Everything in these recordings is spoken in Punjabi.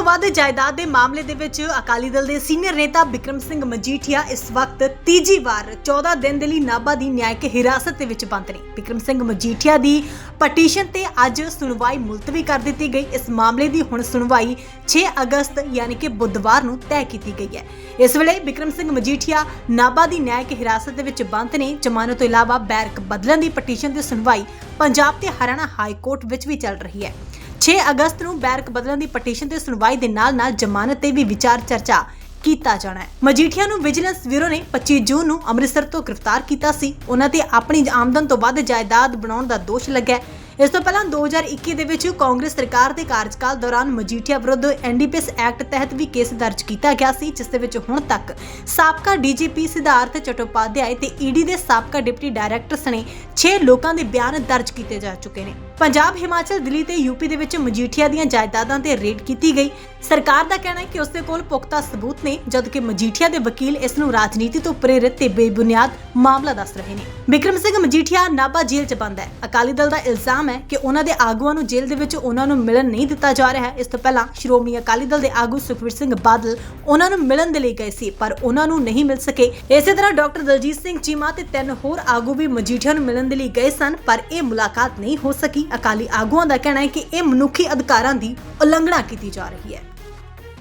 ਤੋਂ ਵੱਧ ਜਾਇਦਾਦ ਦੇ ਮਾਮਲੇ ਦੇ ਵਿੱਚ ਅਕਾਲੀ ਦਲ ਦੇ ਸੀਨੀਅਰ ਨੇਤਾ ਬਿਕਰਮ ਸਿੰਘ ਮਜੀਠੀਆ ਇਸ ਵਕਤ ਤੀਜੀ ਵਾਰ 14 ਦਿਨ ਦੇ ਲਈ ਨਾਭਾ ਦੀ ਨਿਆਇਕ ਹਿਰਾਸਤ ਦੇ ਵਿੱਚ ਬੰਦ ਨੇ। ਬਿਕਰਮ ਸਿੰਘ ਮਜੀਠੀਆ ਦੀ ਪਟੀਸ਼ਨ ਤੇ ਅੱਜ ਸੁਣਵਾਈ ਮੁਲਤਵੀ ਕਰ ਦਿੱਤੀ ਗਈ। ਇਸ ਮਾਮਲੇ ਦੀ ਹੁਣ ਸੁਣਵਾਈ 6 ਅਗਸਤ ਯਾਨੀ ਕਿ ਬੁੱਧਵਾਰ ਨੂੰ ਤੈਅ ਕੀਤੀ ਗਈ ਹੈ। ਇਸ ਵੇਲੇ ਬਿਕਰਮ ਸਿੰਘ ਮਜੀਠੀਆ ਨਾਭਾ ਦੀ ਨਿਆਇਕ ਹਿਰਾਸਤ ਦੇ ਵਿੱਚ ਬੰਦ ਨੇ। ਜ਼ਮਾਨਤ ਤੋਂ ਇਲਾਵਾ ਬੈਰਕ ਬਦਲਣ ਦੀ ਪਟੀਸ਼ਨ ਦੀ ਸੁਣਵਾਈ ਪੰਜਾਬ ਤੇ ਹਰਿਆਣਾ ਹਾਈ ਕੋਰਟ ਵਿੱਚ ਵੀ ਚੱਲ ਰਹੀ ਹੈ। 6 ਅਗਸਤ ਨੂੰ ਬੈਰਕ ਬਦਲਣ ਦੀ ਪਟੀਸ਼ਨ ਤੇ ਸੁਣਵਾਈ ਦੇ ਨਾਲ-ਨਾਲ ਜ਼ਮਾਨਤ ਤੇ ਵੀ ਵਿਚਾਰ ਚਰਚਾ ਕੀਤਾ ਜਾਣਾ ਹੈ। ਮਜੀਠੀਆ ਨੂੰ ਵਿਜੀਲੈਂਸ ਬਿਊਰੋ ਨੇ 25 ਜੂਨ ਨੂੰ ਅੰਮ੍ਰਿਤਸਰ ਤੋਂ ਗ੍ਰਿਫਤਾਰ ਕੀਤਾ ਸੀ। ਉਹਨਾਂ ਤੇ ਆਪਣੀ ਆਮਦਨ ਤੋਂ ਵੱਧ ਜਾਇਦਾਦ ਬਣਾਉਣ ਦਾ ਦੋਸ਼ ਲੱਗਿਆ ਇਸ ਤੋਂ ਪਹਿਲਾਂ 2021 ਦੇ ਵਿੱਚ ਕਾਂਗਰਸ ਸਰਕਾਰ ਦੇ ਕਾਰਜਕਾਲ ਦੌਰਾਨ ਮਜੀਠੀਆ ਵਿਰੁੱਧ ਐਨਡੀਪੀਐਸ ਐਕਟ ਤਹਿਤ ਵੀ ਕੇਸ ਦਰਜ ਕੀਤਾ ਗਿਆ ਸੀ, ਜਿਸ ਦੇ ਵਿੱਚ ਹੁਣ ਤੱਕ ਸਾਬਕਾ ਡੀਜੀਪੀ ਸਿਧਾਰਥ ਚਟੋਪਾਧਿਆਏ ਤੇ ਈਡੀ ਦੇ ਸਾਬਕਾ ਡਿਪਟੀ ਡਾਇਰੈਕਟਰ ਸਣੇ 6 ਲੋਕਾਂ ਦੇ ਬਿਆਨ ਦਰਜ ਕੀਤੇ ਜਾ ਚੁੱਕੇ ਨੇ। ਪੰਜਾਬ, ਹਿਮਾਚਲ, ਦਿੱਲੀ ਤੇ ਯੂਪੀ ਦੇ ਵਿੱਚ ਮਜੀਠੀਆ ਦੀਆਂ ਜਾਇਦਾਦਾਂ ਤੇ ਰੇਡ ਕੀਤੀ ਗਈ। ਸਰਕਾਰ ਦਾ ਕਹਿਣਾ ਹੈ ਕਿ ਉਸ ਦੇ ਕੋਲ ਪੁਖਤਾ ਸਬੂਤ ਨੇ, ਜਦਕਿ ਮਜੀਠੀਆ ਦੇ ਵਕੀਲ ਇਸ ਨੂੰ ਰਾਜਨੀਤੀ ਤੋਂ ਪ੍ਰੇਰਿਤ ਤੇ ਬੇਬੁਨਿਆਦ ਮਾਮਲਾ ਦੱਸ ਰਹੇ ਨੇ। ਵਿਕਰਮ ਸਿੰਘ ਮਜੀਠੀਆ ਨਾਭਾ ਜੇਲ੍ਹ 'ਚ ਬੰਦ ਹੈ। ਅਕਾਲੀ ਦਲ ਦਾ ਇਲਜ਼ਾਮ ਹੈ ਕਿ ਉਹਨਾਂ ਦੇ ਆਗੂਆਂ ਨੂੰ ਜੇਲ੍ਹ ਦੇ ਵਿੱਚ ਉਹਨਾਂ ਨੂੰ ਮਿਲਣ ਨਹੀਂ ਦਿੱਤਾ ਜਾ ਰਿਹਾ ਹੈ। ਇਸ ਤੋਂ ਪਹਿਲਾਂ ਸ਼੍ਰੋਮਣੀ ਅਕਾਲੀ ਦਲ ਦੇ ਆਗੂ ਸੁਖਵੀਰ ਸਿੰਘ ਬਾਦਲ ਉਹਨਾਂ ਨੂੰ ਮਿਲਣ ਦੇ ਲਈ ਗਏ ਸੀ, ਪਰ ਉਹਨਾਂ ਨੂੰ ਨਹੀਂ ਮਿਲ ਸਕੇ। ਇਸੇ ਤਰ੍ਹਾਂ ਡਾਕਟਰ ਦਲਜੀਤ ਸਿੰਘ ਚੀਮਾ ਤੇ ਤਿੰਨ ਹੋਰ ਆਗੂ ਵੀ ਮਜੀਠੀਆ ਨੂੰ ਮਿਲਣ ਦੇ ਲਈ ਗਏ ਸਨ, ਪਰ ਇਹ ਮੁਲਾਕਾਤ ਨਹੀਂ ਹੋ ਸਕੀ। ਅਕਾਲੀ ਆਗੂਆਂ ਦਾ ਕਹਿਣਾ ਹੈ ਕਿ ਇਹ ਮਨੁੱਖੀ ਅਧਿਕਾਰਾਂ ਦੀ ਉਲੰਘਣਾ ਕੀਤੀ ਜਾ ਰਹੀ ਹੈ।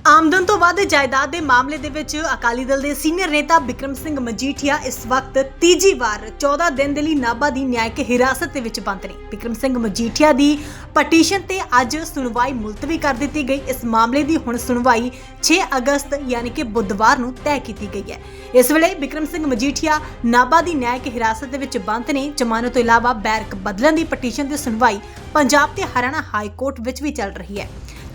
ਆਮਦਨ ਤੋਂ ਵੱਧ ਜਾਇਦਾਦ ਦੇ ਮਾਮਲੇ ਦੇ ਵਿੱਚ ਅਕਾਲੀ ਦਲ ਦੇ ਸੀਨੀਅਰ ਨੇਤਾ ਬਿਕਰਮ ਸਿੰਘ ਮਜੀਠੀਆ ਇਸ ਵਕਤ ਤੀਜੀ ਵਾਰ 14 ਦਿਨ ਦੇ ਲਈ ਨਾਭਾ ਦੀ ਨਿਆਇਕ ਹਿਰਾਸਤ ਦੇ ਵਿੱਚ ਬੰਦ ਨੇ। ਬਿਕਰਮ ਸਿੰਘ ਮਜੀਠੀਆ ਦੀ ਪਟੀਸ਼ਨ ਤੇ ਅੱਜ ਸੁਣਵਾਈ ਮੁਲਤਵੀ ਕਰ ਦਿੱਤੀ ਗਈ। ਇਸ ਮਾਮਲੇ ਦੀ ਹੁਣ ਸੁਣਵਾਈ 6 ਅਗਸਤ ਯਾਨੀ ਕਿ ਬੁੱਧਵਾਰ ਨੂੰ ਤੈਅ ਕੀਤੀ ਗਈ ਹੈ। ਇਸ ਵੇਲੇ ਬਿਕਰਮ ਸਿੰਘ ਮਜੀਠੀਆ ਨਾਭਾ ਦੀ ਨਿਆਇਕ ਹਿਰਾਸਤ ਦੇ ਵਿੱਚ ਬੰਦ ਨੇ। ਜ਼ਮਾਨਤ ਤੋਂ ਇਲਾਵਾ ਬੈਰਕ ਬਦਲਣ ਦੀ ਪਟੀਸ਼ਨ ਦੀ ਸੁਣਵਾਈ ਪੰਜਾਬ ਤੇ ਹਰਿਆਣਾ ਹਾਈ ਕੋਰਟ ਵਿੱਚ ਵੀ ਚੱਲ ਰਹੀ ਹੈ।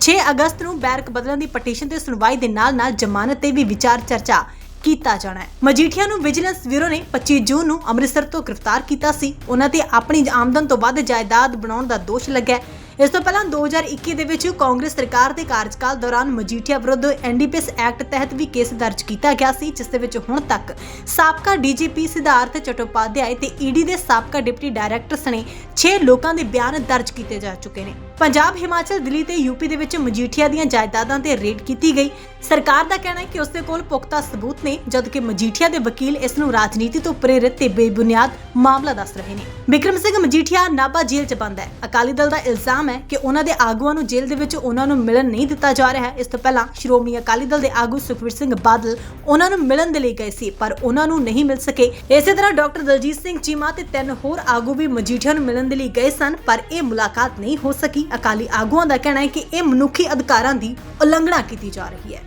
6 ਅਗਸਤ ਨੂੰ ਬੈਰਕ ਬਦਲਣ ਦੀ ਪਟੀਸ਼ਨ ਤੇ ਸੁਣਵਾਈ ਦੇ ਨਾਲ-ਨਾਲ ਜ਼ਮਾਨਤ ਤੇ ਵੀ ਵਿਚਾਰ ਚਰਚਾ ਕੀਤਾ ਜਾਣਾ ਹੈ। ਮਜੀਠੀਆ ਨੂੰ ਵਿਜੀਲੈਂਸ ਬਿਊਰੋ ਨੇ 25 ਜੂਨ ਨੂੰ ਅੰਮ੍ਰਿਤਸਰ ਤੋਂ ਗ੍ਰਿਫਤਾਰ ਕੀਤਾ ਸੀ। ਉਹਨਾਂ ਤੇ ਆਪਣੀ ਆਮਦਨ ਤੋਂ ਵੱਧ ਜਾਇਦਾਦ ਬਣਾਉਣ ਦਾ ਦੋਸ਼ ਲੱਗਿਆ ਇਸ ਤੋਂ ਪਹਿਲਾਂ 2021 ਦੇ ਵਿੱਚ ਕਾਂਗਰਸ ਸਰਕਾਰ ਦੇ ਕਾਰਜਕਾਲ ਦੌਰਾਨ ਮਜੀਠੀਆ ਵਿਰੁੱਧ ਐਨਡੀਪੀਐਸ ਐਕਟ ਤਹਿਤ ਵੀ ਕੇਸ ਦਰਜ ਕੀਤਾ ਗਿਆ ਸੀ, ਜਿਸ ਦੇ ਵਿੱਚ ਹੁਣ ਤੱਕ ਸਾਬਕਾ ਡੀਜੀਪੀ ਸਿਧਾਰਥ ਚਟੋਪਾਧਿਆਏ ਤੇ ਈਡੀ ਦੇ ਸਾਬਕਾ ਡਿਪਟੀ ਡਾਇਰੈਕਟਰ ਸਣੇ 6 ਲੋਕਾਂ ਦੇ ਬਿਆਨ ਦਰਜ ਕੀਤੇ ਜਾ ਚੁੱਕੇ ਨੇ। ਪੰਜਾਬ, ਹਿਮਾਚਲ, ਦਿੱਲੀ ਤੇ ਯੂਪੀ ਦੇ ਵਿੱਚ ਮਜੀਠੀਆ ਦੀਆਂ ਜਾਇਦਾਦਾਂ ਤੇ ਰੇਡ ਕੀਤੀ ਗਈ। ਸਰਕਾਰ ਦਾ ਕਹਿਣਾ ਹੈ ਕਿ ਉਸ ਦੇ ਕੋਲ ਪੁਖਤਾ ਸਬੂਤ ਨੇ, ਜਦਕਿ ਮਜੀਠੀਆ ਦੇ ਵਕੀਲ ਇਸ ਨੂੰ ਰਾਜਨੀਤੀ ਤੋਂ ਪ੍ਰੇਰਿਤ ਤੇ ਬੇਬੁਨਿਆਦ ਮਾਮਲਾ ਦੱਸ ਰਹੇ ਨੇ। ਬਿਕਰਮ ਸਿੰਘ ਮਜੀਠੀਆ ਨਾਭਾ ਜੇਲ੍ਹ 'ਚ ਬੰਦ ਹੈ। ਅਕਾਲੀ ਦਲ ਦਾ ਇਲਜ਼ਾਮ ਹੈ ਕਿ ਉਹਨਾਂ ਦੇ ਆਗੂਆਂ ਨੂੰ ਜੇਲ੍ਹ ਦੇ ਵਿੱਚ ਉਹਨਾਂ ਨੂੰ ਮਿਲਣ ਨਹੀਂ ਦਿੱਤਾ ਜਾ ਰਿਹਾ ਹੈ। ਇਸ ਤੋਂ ਪਹਿਲਾਂ ਸ਼੍ਰੋਮਣੀ ਅਕਾਲੀ ਦਲ ਦੇ ਆਗੂ ਸੁਖਵੀਰ ਸਿੰਘ ਬਾਦਲ ਉਹਨਾਂ ਨੂੰ ਮਿਲਣ ਦੇ ਲਈ ਗਏ ਸੀ, ਪਰ ਉਹਨਾਂ ਨੂੰ ਨਹੀਂ ਮਿਲ ਸਕੇ। ਇਸੇ ਤਰ੍ਹਾਂ ਡਾਕਟਰ ਦਲਜੀਤ ਸਿੰਘ ਚੀਮਾ ਤੇ ਤਿੰਨ ਹੋਰ ਆਗੂ ਵੀ ਮਜੀਠੀਆ ਨੂੰ ਮਿਲਣ ਦੇ ਲਈ ਗਏ ਸਨ, ਪਰ ਇਹ ਮੁਲਾਕਾਤ ਨਹੀਂ ਹੋ ਸਕੀ। ਅਕਾਲੀ ਆਗੂਆਂ ਦਾ ਕਹਿਣਾ ਹੈ ਕਿ ਇਹ ਮਨੁੱਖੀ ਅਧਿਕਾਰਾਂ ਦੀ ਉਲੰਘਣਾ ਕੀਤੀ ਜਾ ਰਹੀ ਹੈ।